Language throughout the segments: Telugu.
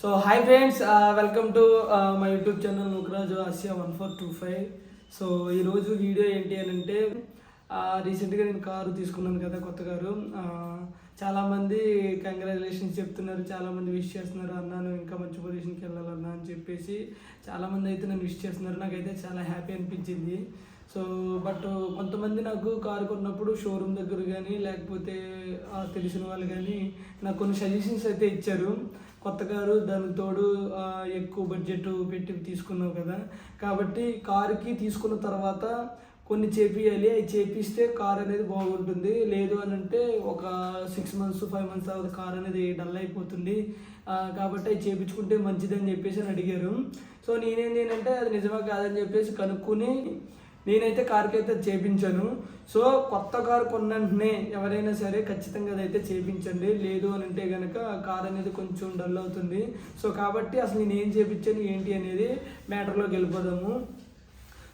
So hi friends welcome to my YouTube channel Mukharaju Asiya one four two five so ఈరోజు వీడియో ఏంటి అని అంటే రీసెంట్గా నేను కారు తీసుకున్నాను కదా కొత్త కారు. చాలామంది కంగ్రాచులేషన్స్ చెప్తున్నారు చాలామంది విష్ చేస్తున్నారు అన్నాను ఇంకా మంచి పొజిషన్కి వెళ్ళాలన్నా అని చెప్పేసి చాలామంది అయితే నన్ను విష్ చేస్తున్నారు. నాకైతే చాలా హ్యాపీ అనిపించింది. సో బట్ కొంతమంది నాకు కారు కొన్నప్పుడు షోరూమ్ దగ్గర కానీ లేకపోతే తెలిసిన వాళ్ళు కానీ నాకు కొన్ని సజెషన్స్ అయితే ఇచ్చారు. కొత్త కారు దానికి తోడు ఎక్కువ బడ్జెట్ పెట్టి తీసుకున్నావు కదా. కాబట్టి కారుకి తీసుకున్న తర్వాత కొన్ని చేపియాలి. అవి చేపిస్తే కార్ అనేది బాగుంటుంది. లేదు అని అంటే ఒక సిక్స్ మంత్స్ ఫైవ్ మంత్స్ తర్వాత కార్ అనేది డల్ అయిపోతుంది. కాబట్టి అవి చేపించుకుంటే మంచిదని చెప్పేసి అని అడిగారు. సో నేనేం అంటే అది నిజమా కాదని చెప్పేసి కనుక్కొని నేనైతే కార్కి అయితే చేపించాను. సో కొత్త కారు కొన్న వెంటనే ఎవరైనా సరే ఖచ్చితంగా అదైతే చేపించండి. లేదు అని అంటే కనుక కార్ అనేది కొంచెం డల్ అవుతుంది. సో కాబట్టి అసలు నేను ఏం చేపించాను ఏంటి అనేది మ్యాటర్లోకి వెళ్ళిపోదాము.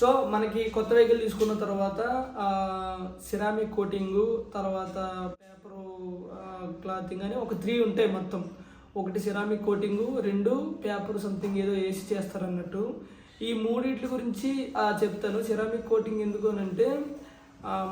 సో మనకి కొత్త వెహికల్ తీసుకున్న తర్వాత సిరామిక్ కోటింగు తర్వాత పేపరు క్లాతింగ్ అని ఒక త్రీ ఉంటాయి మొత్తం. ఒకటి సిరామిక్ కోటింగు రెండు పేపర్ సంథింగ్ ఏదో వేసి చేస్తారన్నట్టు. ఈ మూడిట్ల గురించి చెప్తాను. సిరామిక్ కోటింగ్ ఎందుకు అని అంటే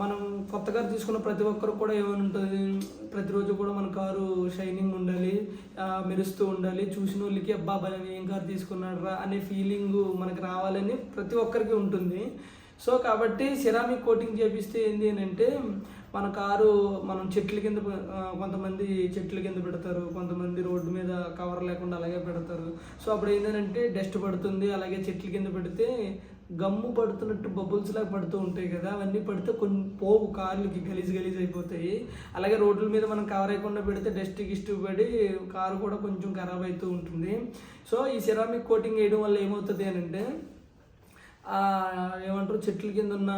మనం కొత్తగా తీసుకున్న ప్రతి ఒక్కరు కూడా ఏమైనా ఉంటుంది? ప్రతిరోజు కూడా మన కారు షైనింగ్ ఉండాలి మెరుస్తూ ఉండాలి. చూసిన వాళ్ళకి అబ్బా భలే ఏం కారు తీసుకున్నాడు రా అనే ఫీలింగ్ మనకు రావాలని ప్రతి ఒక్కరికి ఉంటుంది. సో కాబట్టి సిరామిక్ కోటింగ్ చేపిస్తే ఏంటి అని అంటే మన కారు మనం చెట్ల కింద కొంతమంది చెట్ల కింద పెడతారు కొంతమంది రోడ్డు మీద కవర్ లేకుండా అలాగే పెడతారు. సో అప్పుడు ఏంటంటే డస్ట్ పడుతుంది అలాగే చెట్ల కింద పెడితే గమ్ము పడుతున్నట్టు బబుల్స్ లాగా పడుతూ ఉంటాయి కదా అవన్నీ పడితే కొన్ని పోవు కార్లకి గలీజ్ గలీజ్ అయిపోతాయి. అలాగే రోడ్ల మీద మనం కవర్ అయ్యకుండా పెడితే డస్ట్ గిస్ట్ పడి కారు కూడా కొంచెం ఖరాబ్ అవుతూ ఉంటుంది. సో ఈ సిరామిక్ కోటింగ్ వేయడం వల్ల ఏమవుతుంది అని అంటే ఏమంటారు చెట్ల కింద ఉన్న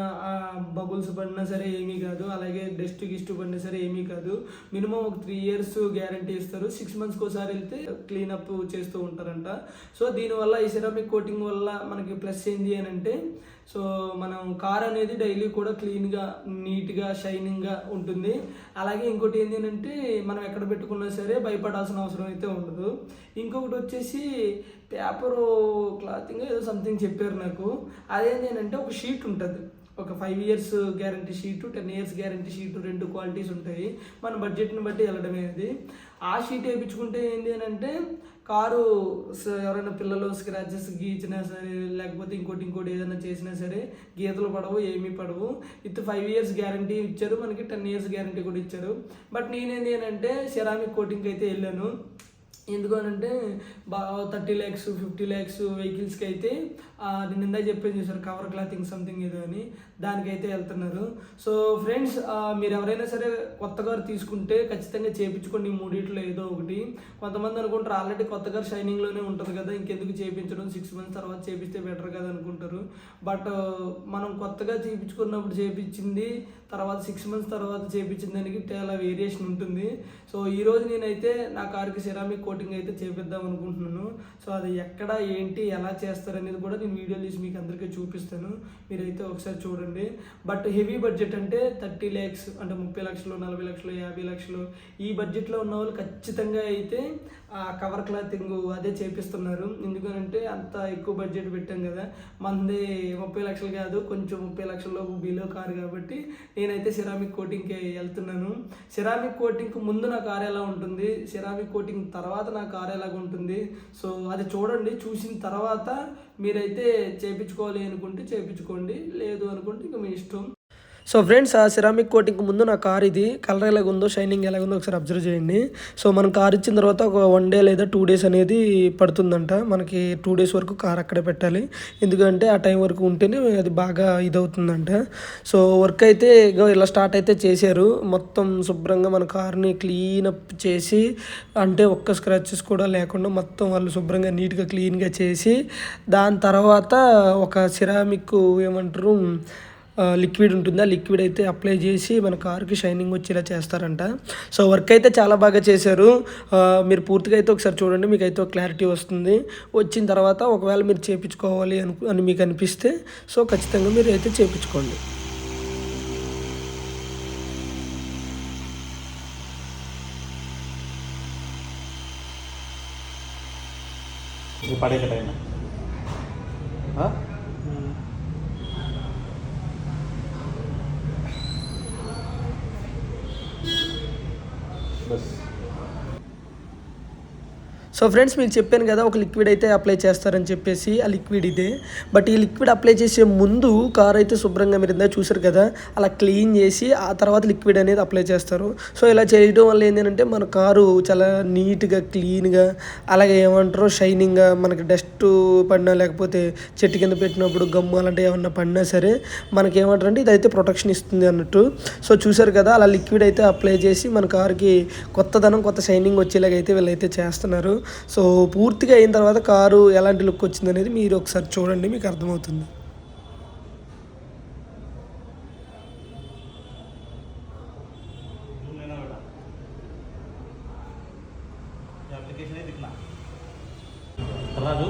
బబుల్స్ పడినా సరే ఏమీ కాదు అలాగే డస్ట్ గిస్ట్ పడినా సరే ఏమీ కాదు. మినిమం ఒక త్రీ ఇయర్స్ గ్యారంటీ ఇస్తారు. సిక్స్ మంత్స్కి ఒకసారి వెళ్తే క్లీనప్ చేస్తూ ఉంటారంట. సో దీనివల్ల ఈ సిరామిక్ కోటింగ్ వల్ల మనకి ప్లస్ ఏంది అని అంటే సో మనం కార్ అనేది డైలీ కూడా క్లీన్గా నీట్గా షైనింగ్గా ఉంటుంది. అలాగే ఇంకోటి ఏంటి అని అంటే మనం ఎక్కడ పెట్టుకున్నా సరే భయపడాల్సిన అవసరం అయితే ఉండదు. ఇంకొకటి వచ్చేసి పేపరు క్లాతింగ్ ఏదో సంథింగ్ చెప్పారు నాకు. అదేంటి అంటే ఒక షీట్ ఉంటుంది. ఒక five years guarantee sheet ten years guarantee sheet రెండు క్వాలిటీస్ ఉంటాయి. మన బడ్జెట్ని బట్టి వెళ్ళడమే అది. ఆ షీట్ వేయించుకుంటే ఏంటి అని అంటే కారు ఎవరైనా పిల్లలు స్క్రాచెస్ గీచినా సరే లేకపోతే ఇంకోటి ఇంకోటి ఏదైనా చేసినా సరే గీతలు పడవు ఏమీ పడవు. విత్ ఫైవ్ ఇయర్స్ గ్యారంటీ ఇచ్చారు మనకి టెన్ ఇయర్స్ గ్యారంటీ కూడా ఇచ్చారు. బట్ నేనేంటి అని అంటే సెరామిక్ కోటింగ్కి అయితే వెళ్ళాను. ఎందుకు అని అంటే బాగా థర్టీ ల్యాక్స్ ఫిఫ్టీ ల్యాక్స్ వెహికల్స్కి అయితే ఆ, నేను ఇందాక చెప్పేది చూసారు కవర్ క్లాతింగ్ సంథింగ్ ఏదో అని. దానికైతే వెళ్తున్నారు. సో ఫ్రెండ్స్ మీరు ఎవరైనా సరే కొత్తగా తీసుకుంటే ఖచ్చితంగా చేయించుకోండి ఈ మూడిట్లో ఏదో ఒకటి. కొంతమంది అనుకుంటారు ఆల్రెడీ కొత్తగా షైనింగ్లోనే ఉంటుంది కదా ఇంకెందుకు చేయించడం సిక్స్ మంత్స్ తర్వాత చేపిస్తే బెటర్ కదా అనుకుంటారు. బట్ మనం కొత్తగా చేయించుకున్నప్పుడు చేయించింది తర్వాత సిక్స్ మంత్స్ తర్వాత చేయించిన దానికి చాలా వేరియేషన్ ఉంటుంది. సో ఈ రోజు నేనైతే నా కార్కి సిరామిక్ కోటింగ్ అయితే చేపిద్దాం అనుకుంటున్నాను. సో అది ఎక్కడ ఏంటి ఎలా చేస్తారు అనేది కూడా నేను వీడియో తీసి మీకు అందరికీ చూపిస్తాను. మీరైతే ఒకసారి చూడండి. బట్ హెవీ బడ్జెట్ అంటే థర్టీ ల్యాక్స్ అంటే ముప్పై లక్షలు నలభై లక్షలు యాభై లక్షలు. ఈ బడ్జెట్లో ఉన్న వాళ్ళు ఖచ్చితంగా అయితే ఆ కవర్ క్లాతింగ్ అదే చేపిస్తున్నారు. ఎందుకనంటే అంత ఎక్కువ బడ్జెట్ పెట్టాం కదా. మంది ముప్పై లక్షలు కాదు కొంచెం ముప్పై లక్షల్లో బిలో కారు కాబట్టి నేనైతే సిరామిక్ కోటింగ్కి వెళ్తున్నాను. సిరామిక్ కోటింగ్కి ముందు నా కార్ ఎలా ఉంటుంది? సిరామిక్ కోటింగ్ తర్వాత నా కార్ ఎలాగ ఉంటుంది సో అది చూడండి. చూసిన తర్వాత మీరైతే చేపించుకోవాలి అనుకుంటే చేపించుకోండి లేదు అనుకుంటే ఇంక మీ ఇష్టం. సో ఫ్రెండ్స్ ఆ సిరామిక్ కోటింగ్ ముందు నా కార్ ఇది. కలర్ ఎలాగ ఉందో షైనింగ్ ఎలాగ ఉందో ఒకసారి అబ్జర్వ్ చేయండి. సో మనం కార్ ఇచ్చిన తర్వాత ఒక వన్ డే లేదా టూ డేస్ అనేది పడుతుందంట. మనకి టూ డేస్ వరకు కార్ అక్కడే పెట్టాలి. ఎందుకంటే ఆ టైం వరకు ఉంటేనే అది బాగా ఇదవుతుందంట. సో వర్క్ అయితే ఇలా స్టార్ట్ అయితే చేశారు. మొత్తం శుభ్రంగా మన కార్ని క్లీన్ అప్ చేసి అంటే ఒక్క స్క్రాచెస్ కూడా లేకుండా మొత్తం వాళ్ళు శుభ్రంగా నీట్గా క్లీన్గా చేసి దాని తర్వాత ఒక సిరామిక్ ఏమంటారు? లిక్విడ్ ఉంటుంది? ఆ లిక్విడ్ అయితే అప్లై చేసి మన కార్కి షైనింగ్ వచ్చేలా చేస్తారంట. సో వర్క్ అయితే చాలా బాగా చేశారు. మీరు పూర్తిగా అయితే ఒకసారి చూడండి మీకు అయితే ఒక క్లారిటీ వస్తుంది. వచ్చిన తర్వాత ఒకవేళ మీరు చేయించుకోవాలి అను అని మీకు అనిపిస్తే సో ఖచ్చితంగా మీరు అయితే చేయించుకోండి ఇది పడే Christmas. సో ఫ్రెండ్స్ మీకు చెప్పాను కదా ఒక లిక్విడ్ అయితే అప్లై చేస్తారని చెప్పేసి ఆ లిక్విడ్ ఇదే. బట్ ఈ లిక్విడ్ అప్లై చేసే ముందు కార్ అయితే శుభ్రంగా మీరు ఇందా చూసారు కదా అలా క్లీన్ చేసి ఆ తర్వాత లిక్విడ్ అనేది అప్లై చేస్తారు. సో ఇలా చేయడం వల్ల ఏంటంటే మన కారు చాలా నీట్గా క్లీన్గా అలాగే ఏమంటారో షైనింగ్గా మనకి డస్ట్ పడినా లేకపోతే చెట్టు కింద పెట్టినప్పుడు గమ్ము అలాంటివి ఏమన్నా పడినా సరే మనకి ఏమంటారు అంటే ఇదైతే ప్రొటెక్షన్ ఇస్తుంది అన్నట్టు. సో చూసారు కదా అలా లిక్విడ్ అయితే అప్లై చేసి మన కార్కి కొత్తదనం కొత్త షైనింగ్ వచ్చేలాగా అయితే వీళ్ళైతే చేస్తున్నారు. సో పూర్తిగా అయిన తర్వాత కారు ఎలాంటి లుక్ వచ్చింది అనేది మీరు ఒకసారి చూడండి మీకు అర్థమవుతుంది एप्लीकेशन ही दिखना राजू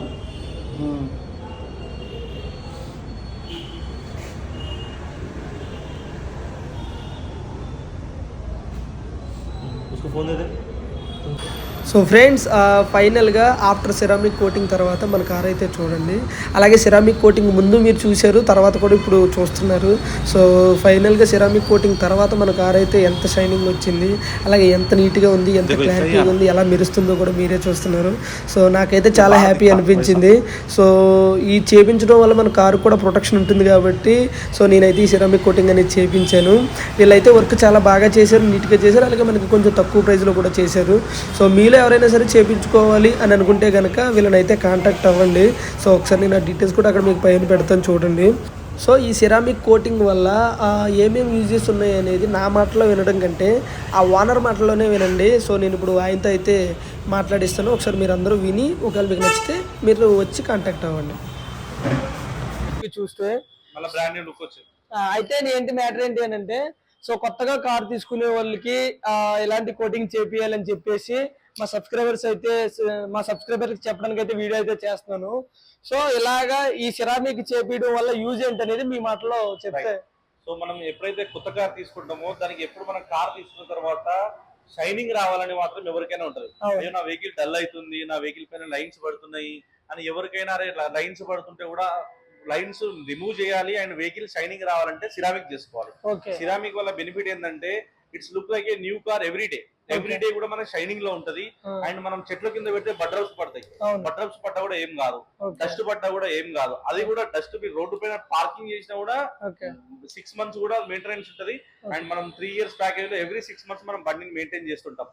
उसको फोन दे दे సో ఫ్రెండ్స్ ఫైనల్గా ఆఫ్టర్ సిరామిక్ కోటింగ్ తర్వాత మన కార్ అయితే చూడండి. అలాగే సిరామిక్ కోటింగ్ ముందు మీరు చూశారు తర్వాత కూడా ఇప్పుడు చూస్తున్నారు. సో ఫైనల్గా సిరామిక్ కోటింగ్ తర్వాత మన కార్ అయితే ఎంత షైనింగ్ వచ్చింది అలాగే ఎంత నీట్గా ఉంది ఎంత క్లారిటీగా ఉంది ఎలా మెరుస్తుందో కూడా మీరే చూస్తున్నారు. సో నాకైతే చాలా హ్యాపీ అనిపించింది. సో ఈ చేపించడం వల్ల మన కారు కూడా ప్రొటెక్షన్ ఉంటుంది కాబట్టి సో నేనైతే ఈ సిరామిక్ కోటింగ్ అనేది చేపించాను. వీళ్ళైతే వర్క్ చాలా బాగా చేశారు నీట్గా చేశారు అలాగే మనకి కొంచెం తక్కువ ప్రైస్లో కూడా చేశారు. సో మీలో ఎవరైనా సరే చేపించుకోవాలి అని అనుకుంటే కనుక వీళ్ళనైతే కాంటాక్ట్ అవ్వండి. సో ఒకసారి నేను ఆ డీటెయిల్స్ కూడా అక్కడ మీకు పైన పెడతాను చూడండి. సో ఈ సిరామిక్ కోటింగ్ వల్ల ఏమేమి యూజెస్ ఉన్నాయి అనేది నా మాటలో వినడం కంటే ఆ ఓనర్ మాటలోనే వినండి. సో నేను ఇప్పుడు ఆయనతో అయితే మాట్లాడిస్తాను. ఒకసారి మీరు అందరూ విని ఒకవేళ మీకు నచ్చితే మీరు వచ్చి కాంటాక్ట్ అవ్వండి. చూస్తే అయితే ఏంటి మ్యాటర్ ఏంటి అని అంటే సో కొత్తగా కార్ తీసుకునే వాళ్ళకి ఇలాంటి కోటింగ్ చేపియాలని చెప్పేసి మా సబ్స్క్రైబర్స్ అయితే మా సబ్స్క్రైబర్కి చెప్పడానికి అయితే వీడియో అయితే చేస్తున్నాను. సో ఇలాగా ఈ సిరామిక్ చేపించడం వల్ల యూజ్ ఏంటనేది మీ మాటలో చెప్తే. సో మనం ఎప్పుడైతే కొత్త కార్ తీసుకుంటామో దానికి ఎప్పుడు మనం కార్ తీసుకున్న తర్వాత షైనింగ్ రావాలని మాత్రం ఎవరికైనా ఉంటది. నా వెహికల్ డల్ అవుతుంది నా వెహికల్ పైన లైన్స్ పడుతున్నాయి అని ఎవరికైనా లైన్స్ పడుతుంటే కూడా లైన్స్ రిమూవ్ చేయాలి అండ్ వెహికల్ షైనింగ్ రావాలంటే సిరామిక్ చేసుకోవాలి. సిరామిక్ వల్ల బెనిఫిట్ ఏంటంటే it's look like a new car every day. Every day కూడా మన షైనింగ్లో ఉంటది. అండ్ మనం చెట్ల కింద పెడితే బట్రల్స్ పడతాయి. బట్రల్స్ పడ్డా కూడా ఏం కాదు. డస్ట్ పడ్డా కూడా ఏం కాదు. అది కూడా డస్ట్ రోడ్డు పైన పార్కింగ్ చేసినా కూడా సిక్స్ మంత్స్ కూడా మెయింటెనెన్స్ ఉంటది. అండ్ మనం త్రీ ఇయర్స్ ప్యాకేజ్లో ఎవ్రీ సిక్స్ మంత్స్ మనం బండిని మెయింటైన్ చేస్తుంటాం.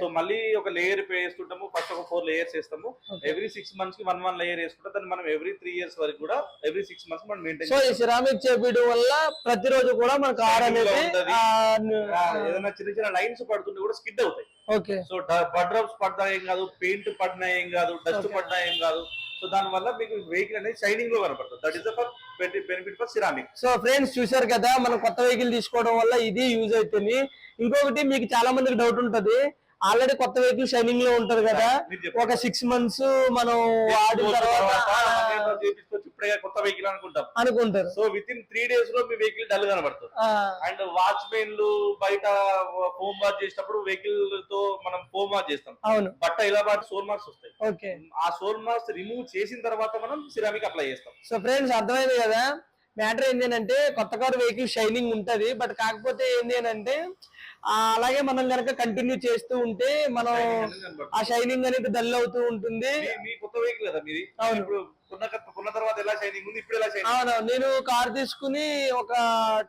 సో మళ్ళీ ఒక లేయర్ వేస్తుంటాము ఫస్ట్ ఒక ఫోర్ లేయర్స్ వేస్తాము. ఎవ్రీ సిక్స్ మంత్స్కి వన్ వన్ లేయర్ వేసుకుంటాం దాన్ని మనం ఎవ్రీ త్రీ ఇయర్స్ వరకు కూడా ఎవ్రీ సిక్స్ మంత్స్ మనం మెయింటైన్ సో ఈ సిరామిక్ చేపించడం వల్ల ప్రతిరోజు కూడా మన కార్ Shining లో అనేది ఉంటది. ఆ, ను- ఏదైనా చిన్న చిన్న లైన్స్ పడుతుంటే కూడా స్కిడ్ అవుతాయి ఓకే. సో బడ్ డ్రాప్స్ పడ్డా ఏం కాదు పెయింట్ పడినా ఏం కాదు డస్ట్. పడినా ఏం కాదు. సో దాని వల్ల మీకు వెహికల్ అనేది షైనింగ్లో కనపడుతుంది. That is for benefit for ceramic so friends చూశారు కదా మనం కొత్త వెహికల్ తీసుకోవడం వల్ల ఇది యూజ్ అవుతుంది. ఇంకొకటి మీకు చాలా మందికి డౌట్ ఉంటది ఆల్రెడీ కొత్త వెహికల్ షైనింగ్లో ఉంటది కదా. ఒక సిక్స్ మంత్స్ మనం వాడిన తర్వాత కొత్త వెహికల్ అనుకుంటాం. అనుకుంటారు. సో విత్ ఇన్ త్రీ డేస్లో మీ వెహికల్ డల్ కనబడుతుంది. అండ్ వాచ్మెన్లు బయట హోమ్ వాష్ చేసేటప్పుడు వెహికల్తో మనం హోమ్ వాష్ చేస్తాం. అవును. బట్ట ఇలా పాటు సోల్ మార్క్స్ వస్తాయి. ఓకే. ఆ సోల్ మార్క్స్ రిమూవ్ చేసిన తర్వాత మనం సిరామిక్ అప్లై చేస్తాం. సో ఫ్రెండ్స్ అర్థమైంది కదా? మ్యాటర్ ఏంటి అంటే కొత్త కారు వెహికల్ షైనింగ్ ఉంటది. బట్ కాకపోతే ఏంటి అంటే అలాగే మనం కనుక కంటిన్యూ చేస్తూ ఉంటే మనం ఆ షైనింగ్ అనేది డల్ అవుతూ ఉంటుంది. అవును. అవును. నేను కార్ తీసుకుని ఒక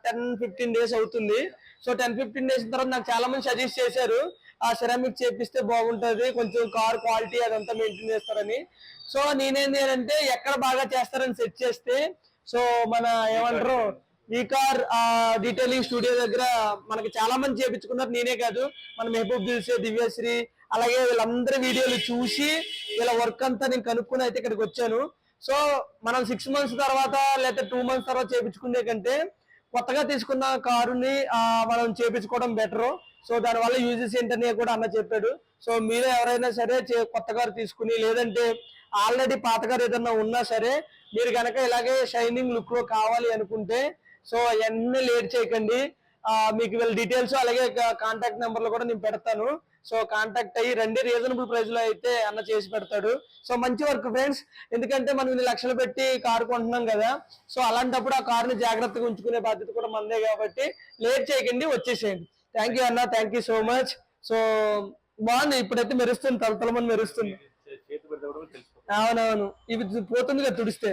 టెన్ ఫిఫ్టీన్ డేస్ అవుతుంది. సో టెన్ ఫిఫ్టీన్ డేస్ తర్వాత నాకు చాలా మంది సజెస్ట్ చేశారు ఆ సెరామిక్ చేపిస్తే బాగుంటది కొంచెం కార్ క్వాలిటీ అదంతా మెయింటైన్ చేస్తారని. సో నేనేంది అంటే ఎక్కడ బాగా చేస్తారని సెట్ చేస్తే సో మన ఏమంటారు ఈ డీటెయిలింగ్ స్టూడియో దగ్గర మనకి చాలా మంది చేపించుకున్నారు. నేనే కాదు మన మెహబూబ్ దిల్సే దివ్యశ్రీ అలాగే వీళ్ళందరి వీడియోలు చూసి వీళ్ళ వర్క్ అంతా నేను కనుక్కుని అయితే ఇక్కడికి వచ్చాను. సో మనం సిక్స్ మంత్స్ తర్వాత లేకపోతే టూ మంత్స్ తర్వాత చేపించుకునే కంటే కొత్తగా తీసుకున్న కారుని మనం చేపించుకోవడం బెటర్ సో దానివల్ల యూజెస్ ఏంటని కూడా అన్న చెప్పాడు. సో మీరు ఎవరైనా సరే చే- కొత్త కారు తీసుకుని లేదంటే ఆల్రెడీ పాత కారు ఏదన్నా ఉన్నా సరే మీరు కనుక ఇలాగే షైనింగ్ లుక్లో కావాలి అనుకుంటే సో అవన్నీ లేట్ చేయకండి. మీకు వీళ్ళ డీటెయిల్స్ అలాగే కాంటాక్ట్ నెంబర్లు కూడా నేను పెడతాను. సో కాంటాక్ట్ అయ్యి రండి. రీజనబుల్ ప్రైస్లో అయితే అన్న చేసి పెడతాడు. సో మంచి వర్క్ ఫ్రెండ్స్ ఎందుకంటే మనం ఇన్ని లక్షలు పెట్టి కారు కొంటున్నాం కదా. సో అలాంటప్పుడు ఆ కారుని జాగ్రత్తగా ఉంచుకునే బాధ్యత కూడా మనదే కాబట్టి లేట్ చేయకండి. వచ్చేసేయండి. థ్యాంక్ యూ అన్న. Thank you so much so బాగుంది. ఇప్పుడైతే మెరుస్తుంది. తలతలమని మెరుస్తుంది. అవునవును. ఇవి పోతుంది కదా తుడిస్తే.